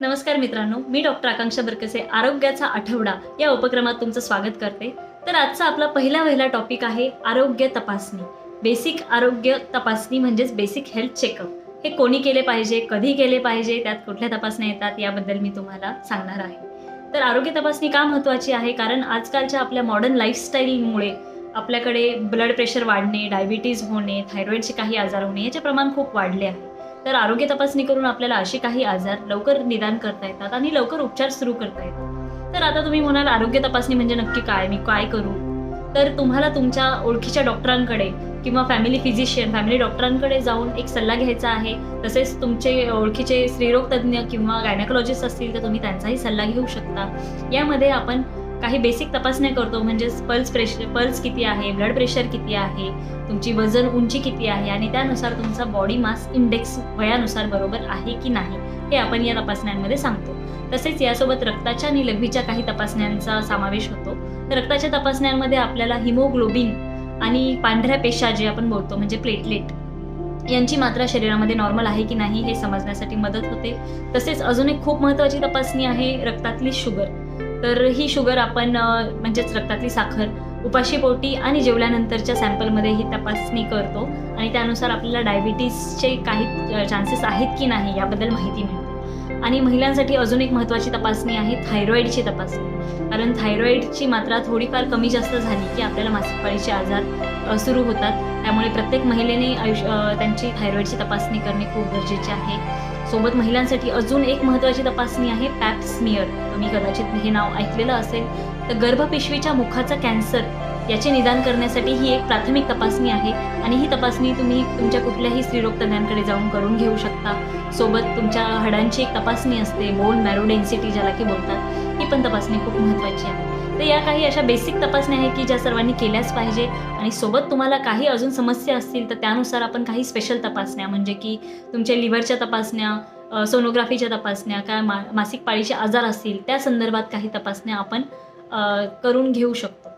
नमस्कार मित्रांनो मी डॉक्टर आकांक्षा बरकसे आरोग्याचा आठवडा या उपक्रमात तुमचं स्वागत करते. तर आजचा आपला पहिला पहिला टॉपिक आहे आरोग्य तपासणी. बेसिक आरोग्य तपासणी म्हणजेच बेसिक हेल्थ चेकअप हे कोणी केले पाहिजे कधी केले पाहिजे त्यात कुठल्या तपासण्या येतात याबद्दल मी तुम्हाला सांगणार आहे. तर आरोग्य तपासणी का महत्त्वाची आहे? कारण आजकालच्या आपल्या मॉडर्न लाईफस्टाईलमुळे आपल्याकडे ब्लड प्रेशर वाढणे डायबिटीज होणे थायरॉईडचे काही आजार होणे याचे प्रमाण खूप वाढले आहे. तर आरोग्य तपासणी करून आपल्याला असे काही आजार लवकर निदान करता येतात आणि लवकर उपचार सुरू करता येतात. तर आता तुम्ही म्हणाल आरोग्य तपासणी म्हणजे नक्की काय? मी काय करू? तर तुम्हाला तुमच्या ओळखीच्या डॉक्टरांकडे किंवा फॅमिली फिजिशियन फॅमिली डॉक्टरांकडे जाऊन एक सल्ला घ्यायचा आहे. तसेच तुमचे ओळखीचे स्त्रीरोग तज्ज्ञ किंवा गायनाकोलॉजिस्ट असतील तर तुम्ही त्यांचाही सल्ला घेऊ शकता. यामध्ये आपण काही बेसिक तपासण्या करतो म्हणजेच पल्स प्रेशर पल्स किती आहे ब्लड प्रेशर किती आहे तुमची वजन उंची किती आहे आणि त्यानुसार तुमचा बॉडी मास इंडेक्स वयानुसार बरोबर आहे की नाही हे आपण या तपासण्यांमध्ये सांगतो. तसेच यासोबत रक्ताच्या आणि लघवीच्या काही तपासण्यांचा समावेश होतो. तर रक्ताच्या तपासण्यांमध्ये आपल्याला हिमोग्लोबिन आणि पांढऱ्या पेशा जे आपण बोलतो म्हणजे प्लेटलेट यांची मात्रा शरीरामध्ये नॉर्मल आहे की नाही हे समजण्यासाठी मदत होते. तसेच अजून एक खूप महत्त्वाची तपासणी आहे रक्तातली शुगर तर ही शुगर आपण म्हणजेच रक्तातली साखर उपाशीपोटी आणि जेवल्यानंतरच्या सॅम्पलमध्ये ही तपासणी करतो आणि त्यानुसार आपल्याला डायबिटीसचे काही चान्सेस आहेत की नाही याबद्दल माहिती मिळते. आणि महिलांसाठी अजून एक महत्त्वाची तपासणी आहे थायरॉईडची तपासणी. कारण थायरॉईडची मात्रा थोडीफार कमी जास्त झाली की आपल्याला मासिक पाळीचे आजार सुरू होतात. त्यामुळे प्रत्येक महिलेने आयुष्य त्यांची थायरॉईडची तपासणी करणे खूप गरजेचे आहे. सोबत महिलांसाठी अजून एक महत्त्वाची तपासणी आहे पॅप स्मिअर. तुम्ही कदाचित हे नाव ऐकलेलं असेल. तर गर्भपिशवीच्या मुखाचा कॅन्सर याचे निदान करण्यासाठी ही एक प्राथमिक तपासणी आहे आणि ही तपासणी तुम्ही तुमच्या कुठल्याही स्त्रीरोग तज्ञांकडे जाऊन करून घेऊ शकता. सोबत तुमच्या हाडांची एक तपासणी असते बोन मॅरो डेन्सिटी ज्याला की बोलतात ही पण तपासणी खूप महत्त्वाची आहे. तर या काही अशा बेसिक तपासण्या आहेत की ज्या सर्वांनी केल्याच पाहिजे. आणि सोबत तुम्हाला काही अजून समस्या असतील तर त्यानुसार आपण काही स्पेशल तपासण्या म्हणजे की तुमच्या लिव्हरच्या तपासण्या सोनोग्राफीच्या तपासण्या काय मा मासिक पाळीचे आजार असतील त्या संदर्भात काही तपासण्या आपण करून घेऊ शकतो.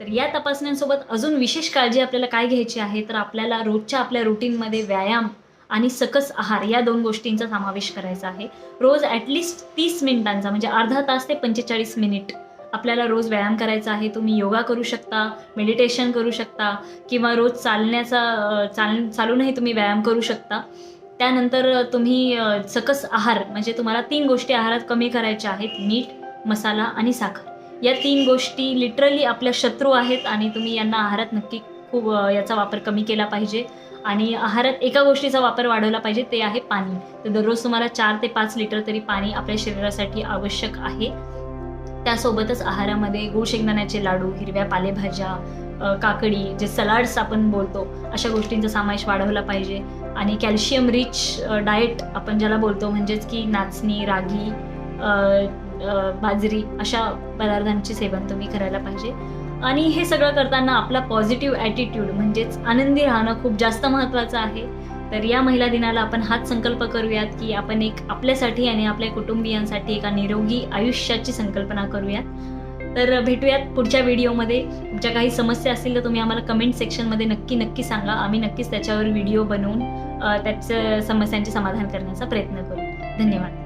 तर या तपासण्यांसोबत अजून विशेष काळजी आपल्याला काय घ्यायची आहे तर आपल्याला रोजच्या आपल्या रुटीनमध्ये व्यायाम आणि सकस आहार या दोन गोष्टींचा समावेश करायचा आहे. रोज ॲटलिस्ट तीस मिनिटांचा म्हणजे अर्धा तास ते पंचेचाळीस मिनिट. आपल्याला रोज व्यायाम करायचा आहे तुम्ही योगा करू शकता मेडिटेशन करू शकता किंवा रोज चालण्याचा चाल चालूनही तुम्ही व्यायाम करू शकता. त्यानंतर तुम्ही सकस आहार म्हणजे तुम्हाला तीन गोष्टी आहारात कमी करायच्या आहेत मीठ मसाला आणि साखर. या तीन गोष्टी लिटरली आपल्या शत्रू आहेत आणि तुम्ही यांना आहारात नक्की खूप याचा वापर कमी केला पाहिजे. आणि आहारात एका गोष्टीचा वापर वाढवला पाहिजे ते आहे पाणी. तर दररोज तुम्हाला चार ते पाच लिटर तरी पाणी आपल्या शरीरासाठी आवश्यक आहे. त्यासोबतच आहारामध्ये गूळ शेंगदाण्याचे लाडू हिरव्या पालेभाज्या काकडी जे सलाड्स आपण बोलतो अशा गोष्टींचा समावेश वाढवला पाहिजे. आणि कॅल्शियम रिच डाएट आपण ज्याला बोलतो म्हणजेच की नाचणी रागी बाजरी अशा पदार्थांचे सेवन तुम्ही करायला पाहिजे. आणि हे सगळं करताना आपला पॉझिटिव्ह ॲटिट्यूड म्हणजेच आनंदी राहणं खूप जास्त महत्त्वाचं आहे. तर या महिला दिनाला आपण हाच संकल्प करूयात की आपण एक आपल्यासाठी आणि आपल्या कुटुंबियांसाठी एका निरोगी आयुष्याची संकल्पना करूयात. तर भेटूयात पुढच्या व्हिडिओमध्ये. तुमच्या काही समस्या असतील तर तुम्ही आम्हाला कमेंट सेक्शनमध्ये नक्की नक्की सांगा. आम्ही नक्कीच त्याच्यावर व्हिडिओ बनवून त्याचं समस्यांचे समाधान करण्याचा प्रयत्न करू. धन्यवाद.